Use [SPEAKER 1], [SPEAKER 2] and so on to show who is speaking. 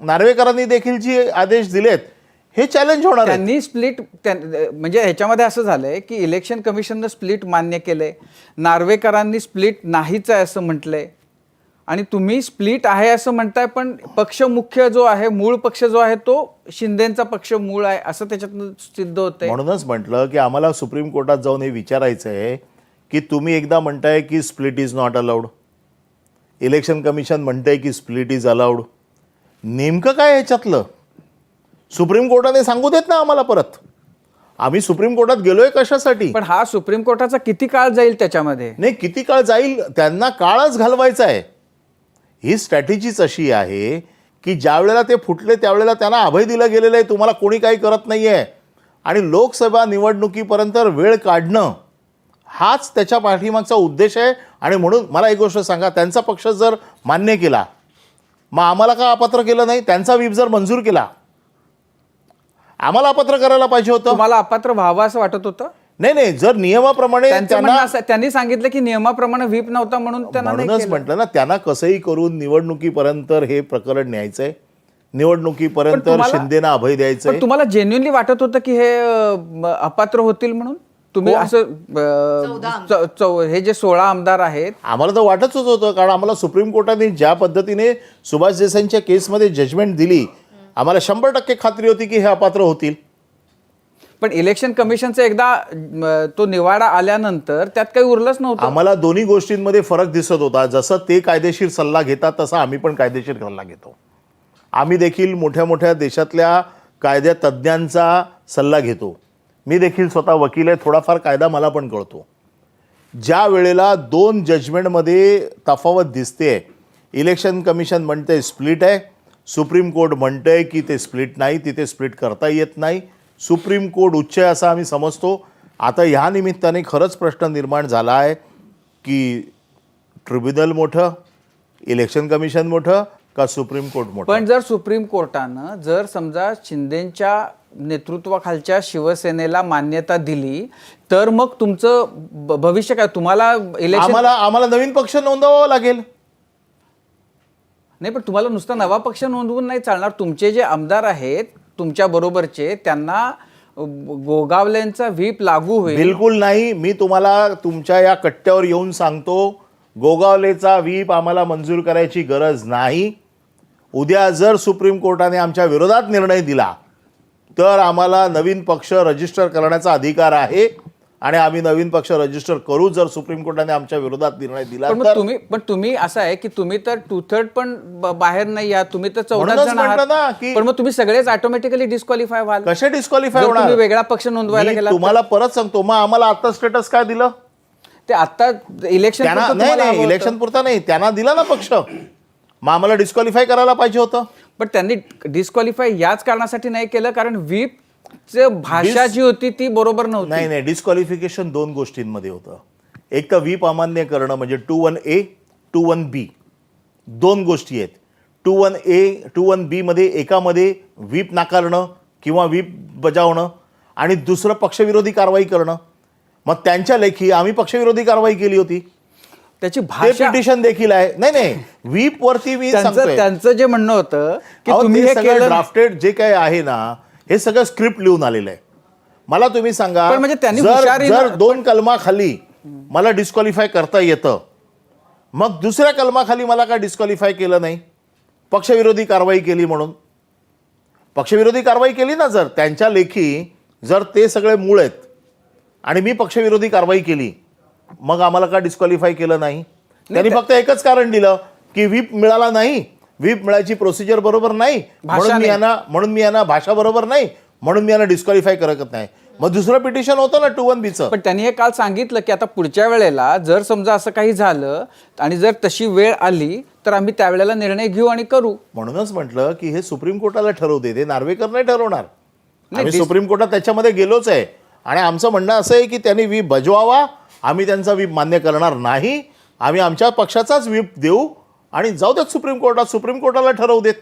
[SPEAKER 1] नार्वेकरांनी देखील जे आदेश दिलेत हे चॅलेंज होणार
[SPEAKER 2] त्यांनी स्प्लिट म्हणजे ह्याच्यामध्ये असं झालंय की इलेक्शन कमिशननं स्प्लिट मान्य केलंय नार्वेकरांनी स्प्लिट नाहीच आहे असं म्हटलंय. आणि तुम्ही स्प्लिट आहे असं म्हणताय पण पक्ष मुख्य जो आहे मूळ पक्ष जो आहे तो शिंदेचा पक्ष मूळ आहे असं त्याच्यातनं सिद्ध होतंय.
[SPEAKER 1] म्हणूनच म्हटलं की आम्हाला सुप्रीम कोर्टात जाऊन हे विचारायचं आहे की तुम्ही एकदा म्हणताय की split is not allowed election commission म्हणतंय की स्प्लिट इज अलाउड नेमकं काय ह्याच्यातलं सुप्रीम कोर्टाने सांगू देत ना आम्हाला परत. आम्ही सुप्रीम कोर्टात गेलोय कशासाठी?
[SPEAKER 2] पण हा सुप्रीम कोर्टाचा किती काळ जाईल त्याच्यामध्ये?
[SPEAKER 1] नाही किती काळ जाईल त्यांना काळच घालवायचा आहे. ही स्ट्रॅटेजीच अशी आहे की ज्या वेळेला ते फुटले त्यावेळेला त्यांना अभय दिलं गेलेलं आहे तुम्हाला कोणी काही करत नाही आहे आणि लोकसभा निवडणुकीपर्यंत वेळ काढणं हाच त्याच्या पाठीमागचा उद्देश आहे. आणि म्हणून मला एक गोष्ट सांगा त्यांचा पक्ष जर मान्य केला मग आम्हाला का अपात्र केलं नाही? त्यांचा व्हीप जर मंजूर केला आम्हाला अपात्र करायला पाहिजे होतं?
[SPEAKER 2] तुम्हाला अपात्र व्हावं असं वाटत होतं?
[SPEAKER 1] नाही नाही जर नियमाप्रमाणे त्यांना
[SPEAKER 2] सांगितलं की नियमाप्रमाणे व्हीप नव्हता म्हणून त्यांना
[SPEAKER 1] म्हणूनच. म्हटलं ना त्यांना कसंही करून निवडणुकीपर्यंत हे प्रकरण न्यायचंय. निवडणुकीपर्यंत शिंदेना अभय द्यायचंय.
[SPEAKER 2] पण तुम्हाला जेन्युनली वाटत होतं की हे अपात्र होतील म्हणून? तुम्ही? असं अं, चौ- चौ- हे जे सोळा आमदार आहेत
[SPEAKER 1] आम्हाला तर वाटतच होतं कारण आम्हाला सुप्रीम कोर्टाने ज्या पद्धतीने सुभाष देसाईंच्या केसमध्ये जजमेंट दिली आम्हाला शंभर टक्के खात्री होती की हे अपात्र होतील.
[SPEAKER 2] पण इलेक्शन कमिशनचा एकदा अं, तो निवाडा आल्यानंतर त्यात काही उरलंच नव्हतं.
[SPEAKER 1] आम्हाला दोन्ही गोष्टींमध्ये फरक दिसत होता. जसं ते कायदेशीर सल्ला घेतात तसा आम्ही पण कायदेशीर सल्ला घेतो. आम्ही देखील मोठ्या मोठ्या देशातल्या कायद्या तज्ज्ञांचा सल्ला घेतो. मी देखील स्वतः वकील आहे थोडाफार कायदा मला पण कळतो. ज्या वेळेला दोन जजमेंटमध्ये तफावत दिसते इलेक्शन कमिशन म्हणते स्प्लिट आहे सुप्रीम कोर्ट म्हणतंय की ते स्प्लिट नाही तिथे स्प्लिट करता येत नाही. सुप्रीम कोर्ट उच्च आहे असं आम्ही समजतो. आता ह्या निमित्ताने खरंच प्रश्न निर्माण झाला आहे की ट्रिब्युनल मोठं इलेक्शन कमिशन मोठं का सुप्रीम कोर्ट मोठं?
[SPEAKER 2] पण जर सुप्रीम कोर्टानं जर समजा शिंदेच्या नेतृत्वाखालच्या शिवसेनेला मान्यता दिली तर मग तुमचं ब- भविष्य काय? तुम्हाला इलेक्शन
[SPEAKER 1] आम्हाला आम्हाला नवीन पक्ष नोंदवावा लागेल.
[SPEAKER 2] नाही पण तुम्हाला नुसता नवा पक्ष नोंदवून नाही चालणार. तुमचे जे आमदार आहेत तुमच्या बरोबरचे त्यांना अ, गोगावलेंचा व्हीप लागू होईल.
[SPEAKER 1] बिलकुल नाही. मी तुम्हाला तुमच्या या कट्ट्यावर येऊन सांगतो गोगावलेचा व्हीप आम्हाला मंजूर करायची गरज नाही. उद्या जर सुप्रीम कोर्टाने आमच्या विरोधात निर्णय दिला तर आम्हाला नवीन पक्ष रजिस्टर करण्याचा अधिकार आहे. आणि आम्ही नवीन पक्ष रजिस्टर करू जर सुप्रीम कोर्टाने आमच्या विरोधात निर्णय दिला तर.
[SPEAKER 2] तुम्ही पण तुम्ही असं आहे की तुम्ही तर टू थर्ड पण बाहेर नाही आहात. तुम्ही तर चौदा जण आहात. पण मग तुम्ही सगळेच ऑटोमॅटिकली डिस्क्वालिफाय व्हाल.
[SPEAKER 1] कसे डिस्क्वालिफाय होणार?
[SPEAKER 2] वेगळा पक्ष नोंदवायला गेला
[SPEAKER 1] तुम्हाला परत सांगतो मग आम्हाला आता स्टेटस काय दिलं?
[SPEAKER 2] ते आता इलेक्शन
[SPEAKER 1] नाही इलेक्शन पुरता नाही. त्यांना दिला ना पक्ष. मग आम्हाला डिस्क्वालिफाय करायला पाहिजे होतं.
[SPEAKER 2] पण त्यांनी डिस्क्वालिफाय याच कारणासाठी नाही केलं कारण व्हीप भाषा जी होती ती बरोबर नव्हती.
[SPEAKER 1] नाही नाही डिस्क्वालिफिकेशन दोन गोष्टींमध्ये होतं. एक तर व्हीप अमान्य करणं म्हणजे two one A two one B दोन गोष्टी आहेत. Two one A two one बीमध्ये एकामध्ये व्हीप नाकारणं किंवा व्हीप बजावणं आणि दुसरं पक्षविरोधी कारवाई करणं. मग त्यांच्या लेखी आम्ही पक्षविरोधी कारवाई केली होती.
[SPEAKER 2] त्याची भाषा
[SPEAKER 1] पिटिशन देखील आहे. नाही नाही. व्हीप वरती मी
[SPEAKER 2] त्यांचं त्यांचं जे म्हणणं होतं की तुम्ही हे केलं
[SPEAKER 1] ड्राफ्टेड जे काही आहे ना हे सगळं स्क्रिप्ट लिहून आलेलं आहे. मला तुम्ही सांगा
[SPEAKER 2] म्हणजे त्यांनी
[SPEAKER 1] जर दोन कलमाखाली मला डिस्क्वालिफाय करता येतं मग दुसऱ्या कलमाखाली मला काय डिस्क्वालिफाय केलं नाही? पक्षविरोधी कारवाई केली म्हणून. पक्षविरोधी कारवाई केली ना जर त्यांच्या लेखी जर ते सगळे मूळ आहेत आणि मी पक्षविरोधी कारवाई केली मग आम्हाला का डिस्क्वालिफाय केलं नाही? त्यांनी फक्त एकच कारण दिलं की व्हीप मिळाला नाही. व्हीप मिळायची प्रोसिजर बरोबर नाही. म्हणून मी. यांना म्हणून मी यांना भाषा बरोबर नाही. म्हणून मी यांना डिस्क्वालिफाय करत नाही. मग दुसरं पिटिशन होतं ना टू वन बीचं.
[SPEAKER 2] पण त्यांनी हे काल सांगितलं की आता पुढच्या वेळेला जर समजा असं काही झालं आणि जर तशी वेळ आली तर आम्ही त्यावेळेला निर्णय घेऊ आणि करू.
[SPEAKER 1] म्हणूनच म्हटलं की हे सुप्रीम कोर्टाला ठरवते ते नार्वेकर नाही ठरवणार. आम्ही सुप्रीम कोर्टात त्याच्यामध्ये गेलोच आहे. आणि आमचं म्हणणं असं आहे की त्यांनी व्हीप बजवावा आम्ही त्यांचा व्हीप मान्य करणार नाही. आम्ही आमच्या पक्षाचाच व्हीप देऊ आणि जाऊ देत सुप्रीम कोर्टात. सुप्रीम कोर्टाला ठरवू देत.